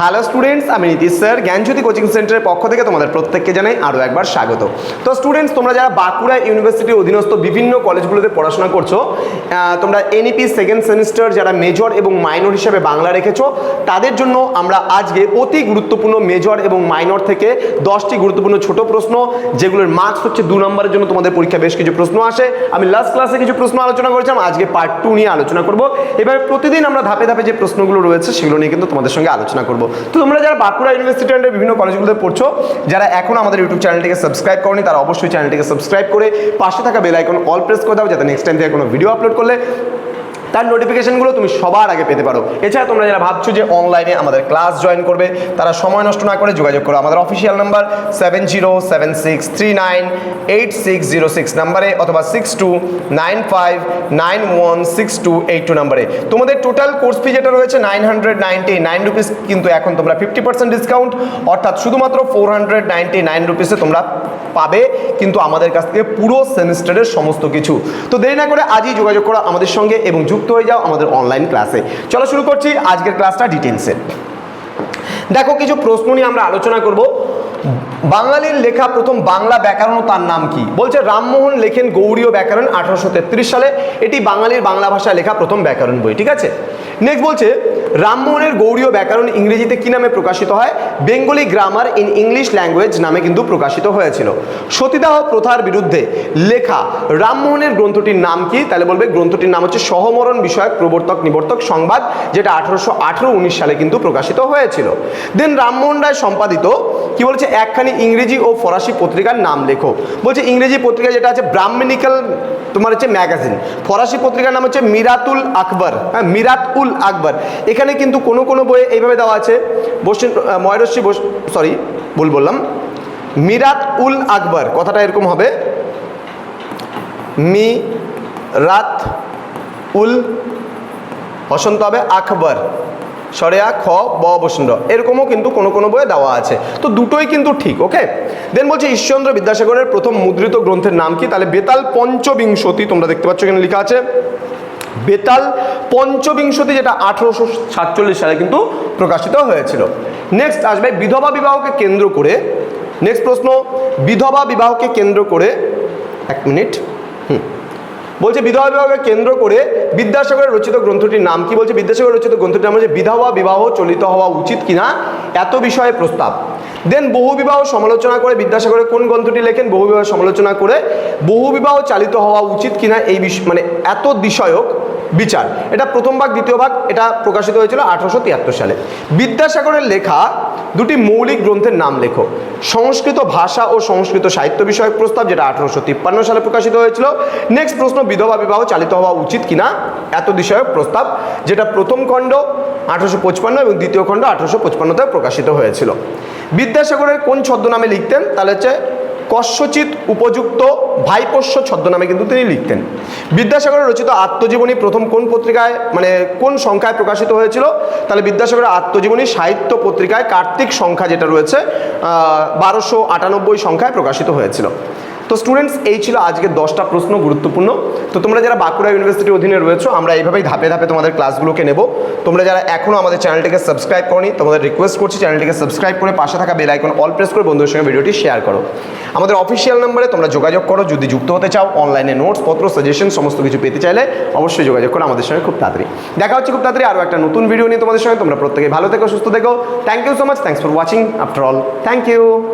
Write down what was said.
Hello students আমি Nitish sir, জ্ঞানজ্যোতি coaching সেন্টারের পক্ষ থেকে তোমাদের প্রত্যেককে জানাই আরও একবার স্বাগত। তো স্টুডেন্টস তোমরা যারা বাঁকুড়া ইউনিভার্সিটির অধীনস্থ বিভিন্ন কলেজগুলোতে পড়াশোনা করছ তোমরা এনইপি সেকেন্ড সেমিস্টার যারা মেজর এবং মাইনর হিসেবে বাংলা রেখেছো, তাদের জন্য আমরা আজকে অতি গুরুত্বপূর্ণ মেজর এবং মাইনর থেকে দশটি গুরুত্বপূর্ণ ছোট প্রশ্ন, যেগুলোর মার্কস হচ্ছে দু নম্বরের জন্য তোমাদের পরীক্ষা বেশ কিছু প্রশ্ন আসে। আমি লাস্ট ক্লাসে কিছু প্রশ্ন আলোচনা করেছিলাম, আজকে পার্ট টু নিয়ে আলোচনা করব। এবার প্রতিদিন আমরা ধাপে ধাপে যে প্রশ্নগুলো রয়েছে, সেগুলো নিয়ে কিন্তু তোমাদের সঙ্গে আলোচনা করব। তো তোমরা যারা বাঁকুড়া ইউনিভার্সিটি আন্ডার বিভিন্ন কলেজগুলোতে পড়ছো, যারা এখন আমাদের ইউটিউব চ্যানেলটিকে সাবস্ক্রাইব করনি, তারা অবশ্যই চ্যানেলটিকে সাবস্ক্রাইব করে পাশে থাকা বেল আইকন অল প্রেস করে দাও, যাতে নেক্সট টাইম থেকে কোনো ভিডিও আপলোড করলে তার নোটিফিকেশনগুলো তুমি সবার আগে পেতে পারো। এছাড়া তোমরা যারা ভাবছ যে অনলাইনে আমাদের ক্লাস জয়েন করবে, তারা সময় নষ্ট না করে যোগাযোগ করো। আমাদের official number seven zero seven six three nine eight six zero six নাম্বারে অথবা six two nine five nine one six two eight two নাম্বারে। তোমাদের টোটাল কোর্স ফি যেটা রয়েছে nine hundred ninety nine rupees কিন্তু এখন তোমরা ফিফটি পার্সেন্ট ডিসকাউন্ট অর্থাৎ শুধুমাত্র ফোর হান্ড্রেড নাইনটি নাইন রুপিসে তোমরা পাবে, কিন্তু আমাদের কাছ থেকে পুরো সেমিস্টারের সমস্ত কিছু। তো দেরি না করে আজই যোগাযোগ করো আমাদের সঙ্গে এবং যুক্ত হয়ে যাও আমাদের অনলাইন ক্লাসে চলো শুরু করছি আজকের ক্লাসটা ডিটেলসে দেখো, কিছু প্রশ্ন নিয়ে আমরা আলোচনা করব। বাঙালির লেখা প্রথম বাংলা ব্যাকরণ তার নাম কি? বলছে, রামমোহন লেখেন গৌড়ীয় ব্যাকরণ আঠারোশো তেত্রিশ সালে। এটি বাঙালির বাংলা ভাষায় লেখা প্রথম ব্যাকরণ বই, ঠিক আছে? নেক্সট বলছে, রামমোহনের গৌড়ীয় ব্যাকরণ ইংরেজিতে কি নামে প্রকাশিত হয়? Bengali grammar in English language নামে কিন্তু প্রকাশিত হয়েছিল। সতীদাহ প্রথার বিরুদ্ধে লেখা রামমোহনের গ্রন্থটির নাম কি? তাহলে বলবে, গ্রন্থটির নাম হচ্ছে সহমরণ বিষয়ক প্রবর্তক নিবর্তক সংবাদ, যেটা আঠারোশো আঠেরো উনিশ সালে কিন্তু প্রকাশিত হয়েছিল। দেন রামমোহন রায় সম্পাদিত কি বলছে? একখানি ইংরেজি ও ফরাসি পত্রিকার নাম লেখো। বলছে, ইংরেজি পত্রিকা যেটা আছে ব্রাহ্মণিক্যাল তোমার হচ্ছে ম্যাগাজিন ফরাসি পত্রিকার নাম হচ্ছে মিরাতুল আকবর। হ্যাঁ মিরাত উল আকবর। এখানে কিন্তু কোনো কোনো বইয়ে এইভাবে দেওয়া আছে। বসছেন ময়রশ্রী বস সরি ভুল বললাম। মিরাত উল আকবর, কথাটা এরকম হবে। মি রাত উল বসন্ত হবে আকবর। সরেয়া খ, ব বসন্ত এরকমও কিন্তু কোনো কোনো বইয়ে দেওয়া আছে। তো দুটোই কিন্তু ঠিক, ওকে? দেন বলছে ঈশ্বরচন্দ্র বিদ্যাসাগরের প্রথম মুদ্রিত গ্রন্থের নাম কি? তাহলে বেতাল পঞ্চবিংশতি তোমরা দেখতে পাচ্ছ এখানে লেখা আছে। বেতাল পঞ্চবিংশতি, যেটা আঠেরোশো সাতচল্লিশ সালে কিন্তু প্রকাশিত হয়েছিল। নেক্সট আসবে বিধবা বিবাহকে কেন্দ্র করে। নেক্সট প্রশ্ন, বিধবা বিবাহকে কেন্দ্র করে, এক মিনিট, হুম বলছে বিধবা বিবাহকে কেন্দ্র করে বিদ্যাসাগরের রচিত গ্রন্থটির নাম কি? বলছে বিদ্যাসাগরের রচিত গ্রন্থটির নাম হচ্ছে বিধবা বিবাহ চলিত হওয়া উচিত কিনা? এত বিষয়ে প্রস্তাব। দেন বহু বিবাহ সমালোচনা করে বিদ্যাসাগরের কোন গ্রন্থটি লেখেন? বহু বিবাহ সমালোচনা করে বহু বিবাহ চালিত হওয়া উচিত কিনা? এই বিষয় মানে এত বিষয়ক বিচার। এটা প্রথম ভাগ, দ্বিতীয় ভাগ, এটা প্রকাশিত হয়েছিল আঠারোশো তিয়াত্তর সালে। বিদ্যাসাগরের লেখা দুটি মৌলিক গ্রন্থের নাম লেখো। সংস্কৃত ভাষা ও সংস্কৃত সাহিত্য বিষয়ক প্রস্তাব, যেটা আঠারোশো তিপ্পান্ন সালে প্রকাশিত হয়েছিল। নেক্সট প্রশ্ন, বিধবা বিবাহ চালিত হওয়া উচিত কিনা? এত বিষয়ক প্রস্তাব, যেটা প্রথম খণ্ড আঠারোশো পঁচপান্ন এবং দ্বিতীয় খণ্ড আঠারোশো পঁচপান্নতে প্রকাশিত হয়েছিল। বিদ্যাসাগরের কোন ছদ্মনামে লিখতেন? তাহলে হচ্ছে কস্যচিত উপযুক্ত ভাইপোষ্য ছদ্মনামে কিন্তু তিনি লিখতেন। বিদ্যাসাগরের রচিত আত্মজীবনী প্রথম কোন পত্রিকায় মানে কোন সংখ্যায় প্রকাশিত হয়েছিল? তাহলে বিদ্যাসাগরের আত্মজীবনী সাহিত্য পত্রিকায় কার্তিক সংখ্যা যেটা রয়েছে বারোশো আটানব্বই সংখ্যায় প্রকাশিত হয়েছিল। তো স্টুডেন্টস এই ছিল আজকের দশটা প্রশ্ন গুরুত্বপূর্ণ। তো তোমরা যারা বাঁকুড়া ইউনিভার্সিটির অধীনে রয়েছো, আমরা এইভাবেই ধাপে ধাপে তোমাদের ক্লাসগুলোকে নেব। তোমরা যারা এখনও আমাদের চ্যানেলটিকে সাবস্ক্রাইব করনি, তোমাদের রিকোয়েস্ট করছি চ্যানেলটিকে সাবস্ক্রাইব করে পাশে থাকা বেল আইকন অল প্রেস করে বন্ধুদের সঙ্গে ভিডিওটি শেয়ার করো। আমাদের অফিসিয়াল নম্বরে তোমরা যোগাযোগ করো, যদি যুক্ত হতে চাও অনলাইনে নোটস পত্র সাজেশন সমস্ত কিছু পেতে চাইলে অবশ্যই যোগাযোগ করো আমাদের সঙ্গে খুব তাড়াতাড়ি। দেখা হচ্ছে খুব তাড়াতাড়ি আরও একটা নতুন ভিডিও নিয়ে তোমাদের সঙ্গে। তোমরা প্রত্যেকে ভালো থেকো, সুস্থ থেকো। Thank you so much thanks for watching after all thank you